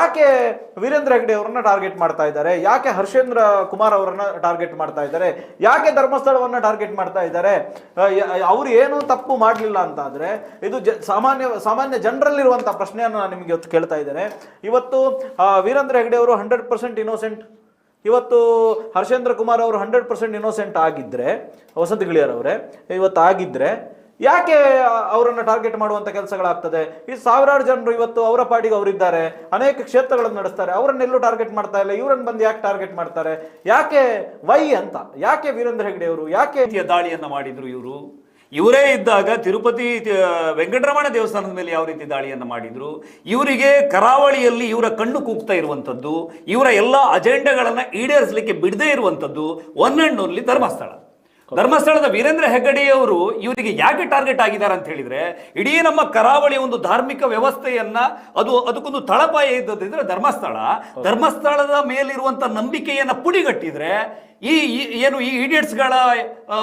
ಯಾಕೆ ವೀರೇಂದ್ರ ಹೆಗ್ಡೆ ಅವರನ್ನ ಟಾರ್ಗೆಟ್ ಮಾಡ್ತಾ ಇದ್ದಾರೆ? ಯಾಕೆ ಹರ್ಷೇಂದ್ರ ಕುಮಾರ್ ಅವರನ್ನ ಟಾರ್ಗೆಟ್ ಮಾಡ್ತಾ ಇದ್ದಾರೆ? ಯಾಕೆ ಧರ್ಮಸ್ಥಳವನ್ನ ಟಾರ್ಗೆಟ್ ಮಾಡ್ತಾ ಇದ್ದಾರೆ? ಅವ್ರು ಏನು ತಪ್ಪು ಮಾಡಲಿಲ್ಲ ಅಂತ ಆದ್ರೆ ಇದು ಸಾಮಾನ್ಯ ಸಾಮಾನ್ಯ ಜನರಲ್ಲಿರುವಂತಹ ಪ್ರಶ್ನೆಯನ್ನು ನಾನು ನಿಮಗೆ ಇವತ್ತು ಕೇಳ್ತಾ ಇದ್ದೇನೆ. ಇವತ್ತು ವೀರೇಂದ್ರ ಹೆಗ್ಡೆ ಅವರು ಹಂಡ್ರೆಡ್ ಪರ್ಸೆಂಟ್ ಇನೋಸೆಂಟ್ ಇವತ್ತು ಹರ್ಷೇಂದ್ರ ಕುಮಾರ್ ಅವರು ಹಂಡ್ರೆಡ್ ಪರ್ಸೆಂಟ್ ಇನೋಸೆಂಟ್ ಆಗಿದ್ರೆ, ವಸಂತ ಗಿಳಿಯರ್ ಅವರೇ ಇವತ್ತು ಆಗಿದ್ರೆ ಯಾಕೆ ಅವರನ್ನ ಟಾರ್ಗೆಟ್ ಮಾಡುವಂತ ಕೆಲಸಗಳಾಗ್ತದೆ? ಈ ಸಾವಿರಾರು ಜನರು ಇವತ್ತು ಅವರ ಪಾಡಿಗೆ ಅವರಿದ್ದಾರೆ. ಅನೇಕ ಕ್ಷೇತ್ರಗಳನ್ನು ನಡೆಸ್ತಾರೆ. ಅವರನ್ನೆಲ್ಲೂ ಟಾರ್ಗೆಟ್ ಮಾಡ್ತಾ ಇಲ್ಲ. ಇವರನ್ನು ಬಂದು ಯಾಕೆ ಟಾರ್ಗೆಟ್ ಮಾಡ್ತಾರೆ? ಯಾಕೆ ವೈ ಅಂತ? ಯಾಕೆ ವೀರೇಂದ್ರ ಹೆಗ್ಡೆ ಅವರು? ಯಾಕೆ ದಾಳಿಯನ್ನ ಮಾಡಿದ್ರು ಇವರು? ಇವರೇ ಇದ್ದಾಗ ತಿರುಪತಿ ವೆಂಕಟರಮಣ ದೇವಸ್ಥಾನದ ಮೇಲೆ ಯಾವ ರೀತಿ ದಾಳಿಯನ್ನು ಮಾಡಿದ್ರು? ಇವರಿಗೆ ಕರಾವಳಿಯಲ್ಲಿ ಇವರ ಕಣ್ಣು ಕೂಗ್ತಾ ಇರುವಂತದ್ದು ಇವರ ಎಲ್ಲ ಅಜೆಂಡಾಗಳನ್ನು ಈಡೇರಿಸಲಿಕ್ಕೆ ಬಿಡದೇ ಇರುವಂತದ್ದು ಒನ್ ಅಂಡ್ ಓನ್ಲಿ ಧರ್ಮಸ್ಥಳ. ಧರ್ಮಸ್ಥಳದ ವೀರೇಂದ್ರ ಹೆಗ್ಗಡೆಯವರು ಇವರಿಗೆ ಯಾಕೆ ಟಾರ್ಗೆಟ್ ಆಗಿದ್ದಾರೆ ಅಂತ ಹೇಳಿದ್ರೆ ಇಡೀ ನಮ್ಮ ಕರಾವಳಿ ಒಂದು ಧಾರ್ಮಿಕ ವ್ಯವಸ್ಥೆಯನ್ನ ಅದು ಅದಕ್ಕೊಂದು ತಳಪಾಯ ಇದ್ದದಿದ್ರೆ ಧರ್ಮಸ್ಥಳ. ಧರ್ಮಸ್ಥಳದ ಮೇಲಿರುವಂತ ನಂಬಿಕೆಯನ್ನ ಪುಡಿಗಟ್ಟಿದ್ರೆ ಈ ಈ- ಏನು ಈ ಈಡಿಯಟ್ಸ್ಗಳ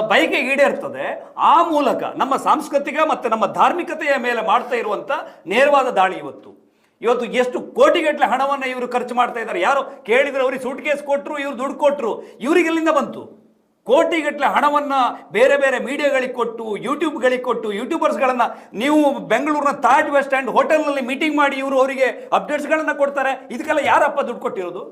ಬಯಕೆ ಈಡೇರ್ತದೆ. ಆ ಮೂಲಕ ನಮ್ಮ ಸಾಂಸ್ಕೃತಿಕ ಮತ್ತೆ ನಮ್ಮ ಧಾರ್ಮಿಕತೆಯ ಮೇಲೆ ಮಾಡ್ತಾ ಇರುವಂತ ನೇರವಾದ ದಾಳಿ ಇವತ್ತು. ಇವತ್ತು ಎಷ್ಟು ಕೋಟಿಗಟ್ಟಲೆ ಹಣವನ್ನ ಇವರು ಖರ್ಚು ಮಾಡ್ತಾ ಇದ್ದಾರೆ. ಯಾರು ಕೇಳಿದ್ರೆ ಅವ್ರಿಗೆ ಸೂಟ್ ಕೇಸ್ ಕೊಟ್ಟರು ಇವ್ರು ದುಡ್ಡು ಕೊಟ್ಟರು ಇವ್ರಿಗೆ ಎಲ್ಲಿಂದ ಬಂತು? ಕೋಟಿಗಟ್ಟಲೆ ಹಣವನ್ನ ಬೇರೆ ಬೇರೆ ಮೀಡಿಯಾಗಳಿಗೆ ಕೊಟ್ಟು, ಯೂಟ್ಯೂಬ್ಗಳಿಗೆ ಕೊಟ್ಟು, ಯೂಟ್ಯೂಬರ್ಸ್ಗಳನ್ನ ನೀವು ಬೆಂಗಳೂರಿನ ತಾಜ್ ವೆಸ್ಟ್ ಆ್ಯಂಡ್ ಹೋಟೆಲ್ನಲ್ಲಿ ಮೀಟಿಂಗ್ ಮಾಡಿ ಇವರು ಅವರಿಗೆ ಅಪ್ಡೇಟ್ಸ್ಗಳನ್ನ ಕೊಡ್ತಾರೆ. ಇದಕ್ಕೆಲ್ಲ ಯಾರಪ್ಪ ದುಡ್ಡು ಕೊಟ್ಟಿರೋದು?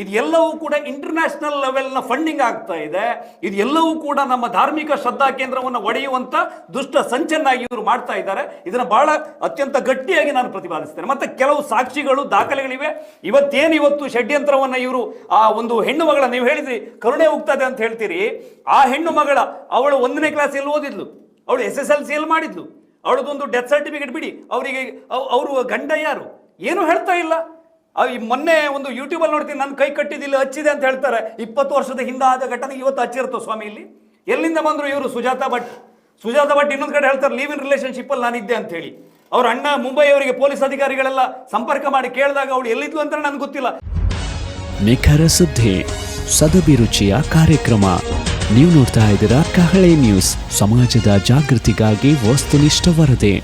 ಇದು ಎಲ್ಲವೂ ಕೂಡ ಇಂಟರ್ನ್ಯಾಷನಲ್ ಲೆವೆಲ್ನ ಫಂಡಿಂಗ್ ಆಗ್ತಾ ಇದೆ. ಇದೆಲ್ಲವೂ ಕೂಡ ನಮ್ಮ ಧಾರ್ಮಿಕ ಶ್ರದ್ಧಾ ಕೇಂದ್ರವನ್ನು ಒಡೆಯುವಂಥ ದುಷ್ಟ ಸಂಚನ್ನಾಗಿ ಇವರು ಮಾಡ್ತಾ ಇದ್ದಾರೆ. ಇದನ್ನು ಬಹಳ ಅತ್ಯಂತ ಗಟ್ಟಿಯಾಗಿ ನಾನು ಪ್ರತಿಪಾದಿಸ್ತೇನೆ. ಮತ್ತೆ ಕೆಲವು ಸಾಕ್ಷಿಗಳು, ದಾಖಲೆಗಳಿವೆ. ಇವತ್ತೇನು ಇವತ್ತು ಷಡ್ಯಂತ್ರವನ್ನು ಇವರು ಆ ಒಂದು ಹೆಣ್ಣು ಮಗಳ, ನೀವು ಹೇಳಿದ್ರಿ, ಕರುಣೆ ಹೋಗ್ತದೆ ಅಂತ ಹೇಳ್ತೀರಿ. ಆ ಹೆಣ್ಣು ಮಗಳ, ಅವಳು ಒಂದನೇ ಕ್ಲಾಸ್ ಎಲ್ಲಿ ಓದಿದ್ಲು. ಅವಳು ಎಸ್ ಎಸ್ ಎಲ್ ಸಿ ಎಲ್ಲಿ ಮಾಡಿದ್ಲು. ಅವಳದೊಂದು ಡೆತ್ ಸರ್ಟಿಫಿಕೇಟ್ ಬಿಡಿ. ಅವರಿಗೆ ಅವರು ಗಂಡ ಯಾರು? ಏನು ಹೇಳ್ತಾ ಇಲ್ಲ. ಮೊನ್ನೆ ಒಂದು ಯೂಟ್ಯೂಬಲ್ಲಿ ನೋಡ್ತೀನಿ ನನ್ನ ಕೈ ಕಟ್ಟಿದಿಲ್ಲ ಹಚ್ಚಿದೆ ಅಂತ ಹೇಳ್ತಾರೆ. ಇಪ್ಪತ್ತು ವರ್ಷದ ಹಿಂದೆ ಆದ ಘಟನೆ ಇವತ್ತು ಹಚ್ಚಿರುತ್ತೋ ಸ್ವಾಮಿ ಇಲ್ಲಿ? ಎಲ್ಲಿಂದ ಬಂದರು ಇವರು? ಸುಜಾತ ಭಟ್. ಸುಜಾತ ಭಟ್ ಇನ್ನೊಂದು ಕಡೆ ಹೇಳ್ತಾರೆ ಲೀವ್ ಇನ್ ರಿಲೇಷನ್ಶಿಪ್ಪಲ್ಲಿ ನಾನಿದ್ದೆ ಅಂತ ಹೇಳಿ ಅವ್ರ ಅಣ್ಣ ಮುಂಬೈ ಅವರಿಗೆ ಪೊಲೀಸ್ ಅಧಿಕಾರಿಗಳೆಲ್ಲ ಸಂಪರ್ಕ ಮಾಡಿ ಕೇಳಿದಾಗ ಅವಳು ಎಲ್ಲಿದ್ಲು ಅಂತ ನನಗೆ ಗೊತ್ತಿಲ್ಲ. ನಿಖರ ಸುದ್ದಿ ಸದಭಿರುಚಿಯ ಕಾರ್ಯಕ್ರಮ. ನೀವು ನೋಡ್ತಾ ಇದ್ದೀರಾ ಕಹಳೆ ನ್ಯೂಸ್. ಸಮಾಜದ ಜಾಗೃತಿಗಾಗಿ ವಸ್ತುನಿಷ್ಠ ವರದಿ.